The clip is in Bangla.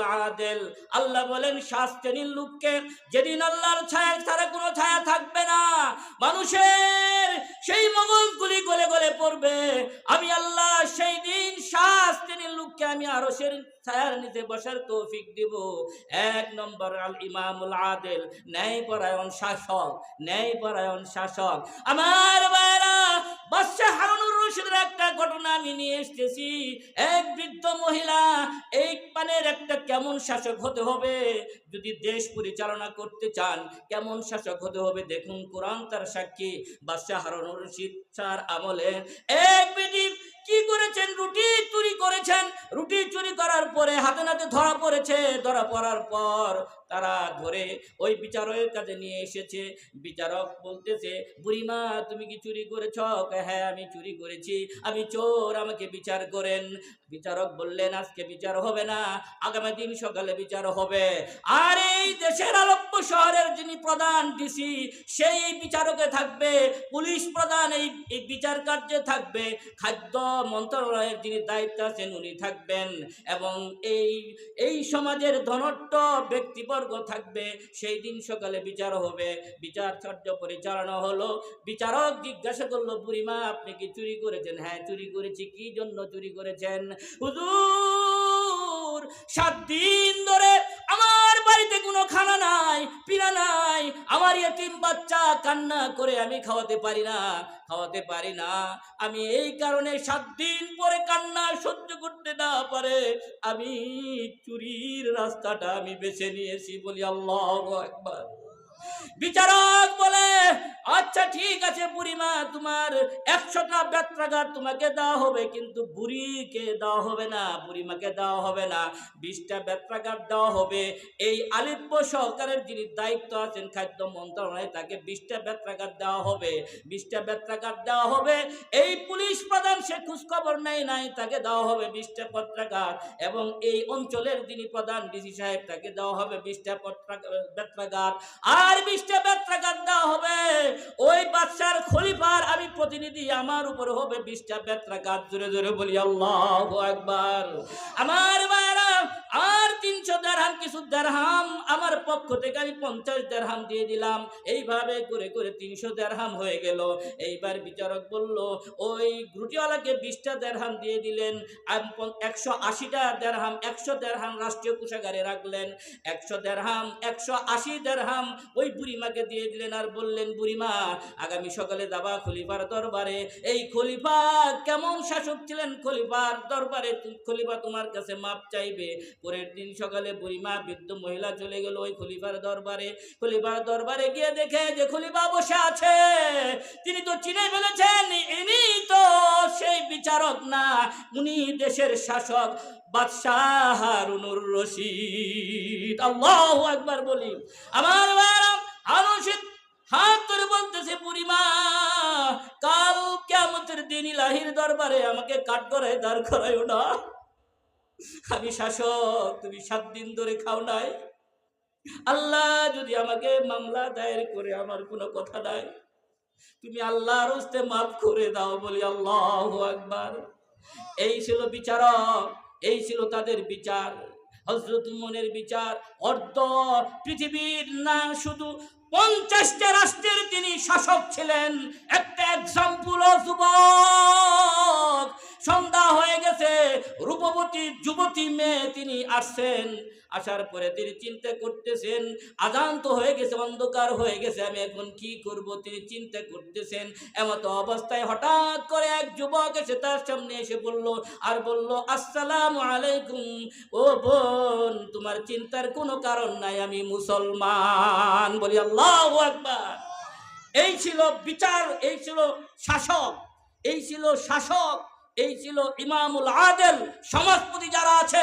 আদেল আল্লাহ বলেন সাত শ্রেণির লোককে। যেদিন আল্লাহর ছায়া ছাড়া কোনো ছায়া থাকবে না। মানুষের সেই মগজগুলি গলে গলে পড়বে। আমি আল্লাহ সেই দিন সাত শ্রেণির লোককে আমি আরও ছায়ার নিচে বসার তৌফিক দিব। এক নম্বর আল ইমামুল আদেল ন্যায় পরায়ণ শাসক ন্যায় পরায়ণ শাসক। আমার ভাইরা, বাদশাহ হারুনুর রশিদের একটা ঘটনা আমি নিয়ে এসেছি। এক বৃদ্ধ মহিলা এই পানের একটা কেমন শাসক হতে হবে? যদি দেশ পরিচালনা করতে চান, কেমন শাসক হতে হবে? দেখুন কোরআন তার সাক্ষী। বাদশাহ হারুনুর রশিদ স্যার আমলে এক বিধি কি করেছেন? রুটি চুরি করেছেন। রুটি চুরি করার পরে হাতে নাতে ধরা পড়েছে। ধরা পড়ার পর তারা ধরে ওই বিচারকের কাছে নিয়ে এসেছে। বিচারক বলতেছে, বুড়িমা, তুমি কি চুরি করেছ? হ্যাঁ আমি চুরি করেছি। আমি চোর, আমাকে বিচার করেন। বিচারক বললেন, আজকে বিচার হবে না, আগামী দিন সকালে বিচার হবে। আর এই দেশের আলোপ্য শহরের যিনি প্রধান ডিসি, সেই বিচারকে থাকবে, পুলিশ প্রধান এই বিচার কার্যে থাকবে, খাদ্য মন্ত্রণালয়ের যিনি দায়িত্ব আছেন উনি থাকবেন। এবং এই এই সমাজের ধনট্ট ব্যক্তিবর্গ থাকবে, সেই দিন সকালে বিচার হবে। বিচার কার্য পরিচালনা হলো। বিচারক জিজ্ঞাসা করল বুড়িমা আপনি কি চুরি করেছেন? হ্যাঁ চুরি করেছি। কি জন্য চুরি করেছেন? হুজুর, সাত দিন ধরে আমার বাড়িতে কোনো খানা নাই, পিনা নাই। আমার এতিম বাচ্চা কান্না করে আমি খাওয়াতে পারি না, খাওয়াতে পারি না। আমি এই কারণে সাত দিন পরে কান্না সহ্য করতে না পারে। আমি চুরির রাস্তাটা আমি বেছে নিয়েছি বলি আল্লাহ একবার বিচারক! আচ্ছা ঠিক আছে বুড়িমা, তোমার একশোটা বেত্রাঘাত তোমাকে দেওয়া হবে, কিন্তু বুড়িকে দেওয়া হবে না, বুড়িমাকে দেওয়া হবে না। বিশটা বেত্রাঘাত দেওয়া হবে। এই আলিপ্য সহকারের যিনি দায়িত্ব আছেন, খাদ্য মন্ত্রণালয়ে, তাকে বিশটা বেত্রাঘাত দেওয়া হবে। বিশটা বেত্রাঘাত দেওয়া হবে। এই পুলিশ প্রধান সে খোঁজখবর নেয় নাই, তাকে দেওয়া হবে বিশটা পত্রাগার এবং এই অঞ্চলের যিনি প্রধান ডিসি সাহেব, তাকে দেওয়া হবে বিশটা বেত্রাঘাত। আর বিশটা বেত্রাঘাত দেওয়া হবে। ওই বাদশার খলিফার আমি প্রতিনিধি, আমার উপর হবে বিশটা বেত্রাঘাত জোরে জোরে বলি, আল্লাহ একবার আমার আর তিনশো দেড়হাম, কিছু দেড়হাম আমার পক্ষ থেকে আমি পঞ্চাশ দেড়হাম দিয়ে দিলাম। এইভাবে করে করে তিনশো দেড়হাম হয়ে গেল। এইবার বিচারক বলল, ওই রুটিওয়ালাকে বিশটা দেড়হাম দিয়ে দিলেন একশো আশিটা দেড়হাম, একশো দেড়হাম রাষ্ট্রীয় কোষাগারে রাখলেন, একশো দেড়হাম, একশো আশি দেড়হাম ওই বুড়িমাকে দিয়ে দিলেন। আর বললেন, বুড়িমা আগামী সকালে যাবা খলিফার দরবারে। এই খলিফা কেমন শাসক ছিলেন? খলিফার দরবারে খলিফা তোমার কাছে মাপ চাইবে। পরের দিন সকালে বুড়িমা, বৃদ্ধ মহিলা চলে গেল ওই খলিফার দরবারে। খলিফার দরবারে গিয়ে দেখে যে খলিফা বসে আছে। তিনি তো চিনে ফেলেছেন, ইনি তো সেই বিচারক না। উনি দেশের শাসক, বাদশাহ হারুনুর রশিদ। আল্লাহ একবার বলি। আমার আনুষিক হাত ধরে বলতেছে বুড়িমা, কাল কেমতের দিন ইলাহির দরবারে আমাকে কাঠ করায় দাঁড় করাইও না। আমি শাসক, তুমি সাত দিন ধরে খাও নাই। আল্লাহ যদি আমাকে মামলা দায়ের করে আমার কোনো কথা নাই, তুমি আল্লাহর হস্তে মাফ করে দাও বলি আল্লাহ একবার এই ছিল বিচারক, এই ছিল তাদের বিচার। হজরত মনের বিচার, অর্ধ পৃথিবীর না শুধু পঞ্চাশটা রাষ্ট্রের তিনি শাসক ছিলেন। একটা এক্সাম্পল যুবক। সন্ধ্যা হয়ে গেছে, রূপবতী যুবতী মেয়ে তিনি আসছেন। আসার পরে তিনি চিন্তা করতেছেন, আজান তো হয়ে গেছে, অন্ধকার হয়ে গেছে, আমি এখন কি করব? তিনি চিন্তা করতেছেন, এমতো অবস্থায় হঠাৎ করে এক যুবক এসে তার সামনে এসে বলল, আর বলল, আসসালাম আলাইকুম। ও বোন, তোমার চিন্তার কোনো কারণ নাই, আমি মুসলমান। বলি আল্লাহ একবার এই ছিল বিচার, এই ছিল শাসক, এই ছিল শাসক, এই ছিল ইমামুল আদেল। সমাজপতি যারা আছেন